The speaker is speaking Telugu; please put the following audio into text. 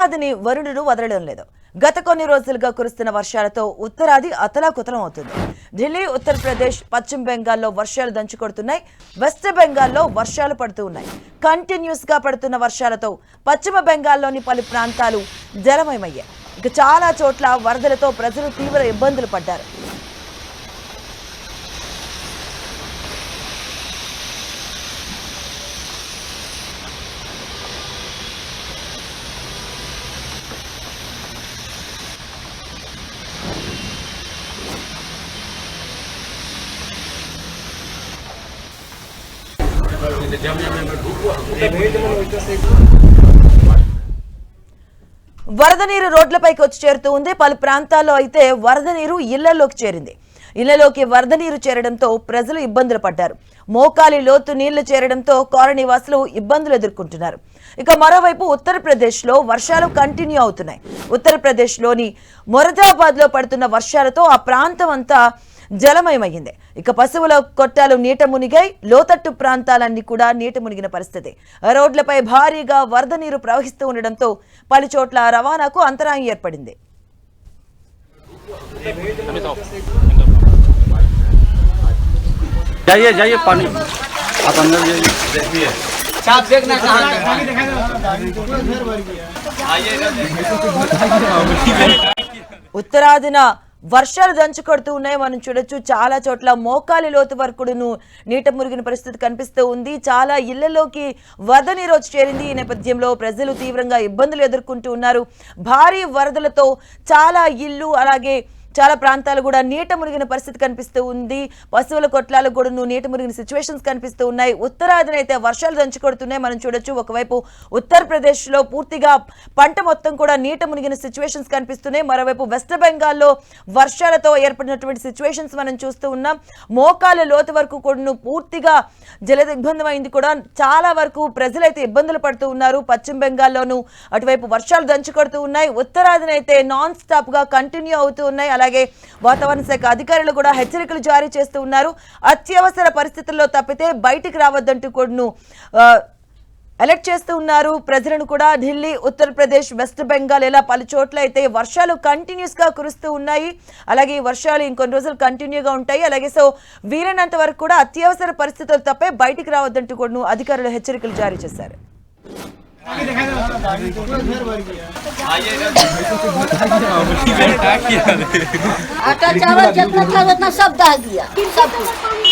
ఉత్తరాదిని వరుణుడు వదలడం లేదు. గత కొన్ని రోజులుగా కురుస్తున్న వర్షాలతో ఉత్తరాది అతలాకుతలం అవుతుంది ఢిల్లీ ఉత్తరప్రదేశ్ పశ్చిమ బెంగాల్లో వర్షాలు దంచుకొడుతున్నాయి. వెస్ట్ బెంగాల్లో వర్షాలు పడుతూ ఉన్నాయి. కంటిన్యూస్గా పడుతున్న వర్షాలతో పశ్చిమ బెంగాల్లోని పలు ప్రాంతాలు జలమయమయ్యాయి. ఇక చాలా చోట్ల వరదలతో ప్రజలు తీవ్ర ఇబ్బందులు పడ్డారు. వరద నీరు రోడ్లపైకి వచ్చి చేరుతూ ఉంది. పలు ప్రాంతాల్లో అయితే వరద నీరు ఇళ్ళలోకి చేరింది. ఇళ్ళలోకి వరద నీరు చేరడంతో ప్రజలు ఇబ్బందులు పడ్డారు. మోకాలి లోతు నీళ్ళు చేరడంతో కాలనీవాసులు ఇబ్బందులు ఎదుర్కొంటున్నారు. ఇక మరోవైపు ఉత్తరప్రదేశ్లో వర్షాలు కంటిన్యూ అవుతున్నాయి. ఉత్తరప్రదేశ్లోని మొరదాబాద్లో పడుతున్న వర్షాలతో ఆ ప్రాంతం అంతా జలమయమయ్యింది ఇక పశువుల కొట్టాలు నీట మునిగాయి లోతట్టు ప్రాంతాలన్నీ కూడా నీట మునిగిన పరిస్థితి రోడ్లపై భారీగా వరద నీరు ప్రవహిస్తూ ఉండడంతో పలు చోట్ల రవాణాకు అంతరాయం ఏర్పడింది जाइए जाइए पानी आप अंदर जाइए देखिए आप देखना कहाँ ఉత్తరాదిన వర్షాలు దంచుకొడుతూ ఉన్నాయి. మనం చూడొచ్చు చాలా చోట్ల మోకాలి లోతు వరకుడును నీట మురిగిన పరిస్థితి కనిపిస్తూ ఉంది. చాలా ఇళ్ళలోకి వరద నీరు వచ్చి చేరింది. ఈ నేపథ్యంలో ప్రజలు తీవ్రంగా ఇబ్బందులు ఎదుర్కొంటూ ఉన్నారు. భారీ వరదలతో చాలా ఇల్లు అలాగే చాలా ప్రాంతాలు కూడా నీట మునిగిన పరిస్థితి కనిపిస్తూ ఉంది. పశువుల కొట్లాలకు కూడా నీట మునిగిన సిచ్యువేషన్స్ కనిపిస్తూ ఉన్నాయి. ఉత్తరాదిన అయితే వర్షాలు దంచుకొడుతున్నాయి. మనం చూడొచ్చు ఒకవైపు ఉత్తరప్రదేశ్లో పూర్తిగా పంట మొత్తం కూడా నీట మునిగిన సిచ్యువేషన్స్ కనిపిస్తున్నాయి. మరోవైపు వెస్ట్ బెంగాల్లో వర్షాలతో ఏర్పడినటువంటి సిచ్యువేషన్స్ మనం చూస్తూ ఉన్నాం. మోకాల లోతు వరకు కూడా పూర్తిగా జల దిగ్బంధం అయింది కూడా. చాలా వరకు ప్రజలైతే ఇబ్బందులు పడుతూ ఉన్నారు. పశ్చిమ బెంగాల్లోనూ అటువైపు వర్షాలు దంచుకొడుతూ ఉన్నాయి. ఉత్తరాదిన అయితే నాన్ స్టాప్గా కంటిన్యూ అవుతూ ఉన్నాయి. అలాగే వాతావరణ శాఖ అధికారులు కూడా హెచ్చరికలు జారీ చేస్తూ ఉన్నారు. అత్యవసర పరిస్థితుల్లో తప్పితే బయటికి రావద్దంటూ కూడా అలర్ట్ చేస్తూ ఉన్నారు. ప్రజలను కూడా ఢిల్లీ ఉత్తరప్రదేశ్ వెస్ట్ బెంగాల్ ఇలా పలు చోట్ల అయితే వర్షాలు కంటిన్యూస్గా కురుస్తూ ఉన్నాయి. అలాగే ఈ వర్షాలు ఇంకొన్ని రోజులు కంటిన్యూగా ఉంటాయి. అలాగే సో వీలైనంత వరకు కూడా అత్యవసర పరిస్థితులు తప్పే బయటికి రావద్దంటూ కూడా అధికారులు హెచ్చరికలు జారీ చేశారు. आटा चावल जितना था उतना सब दह दिया. सब कुछ.